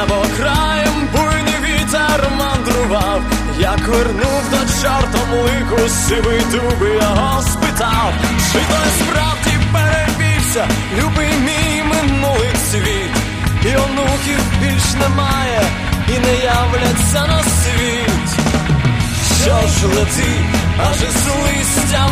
небо краєм буйний вітер мандрував, як вернув до чортом лику сивий дуби, його спитав, чи той справді перебівся, любий мій минулий світ, і онуків більш немає, і не являться на світ. Що ж лети, аж із листям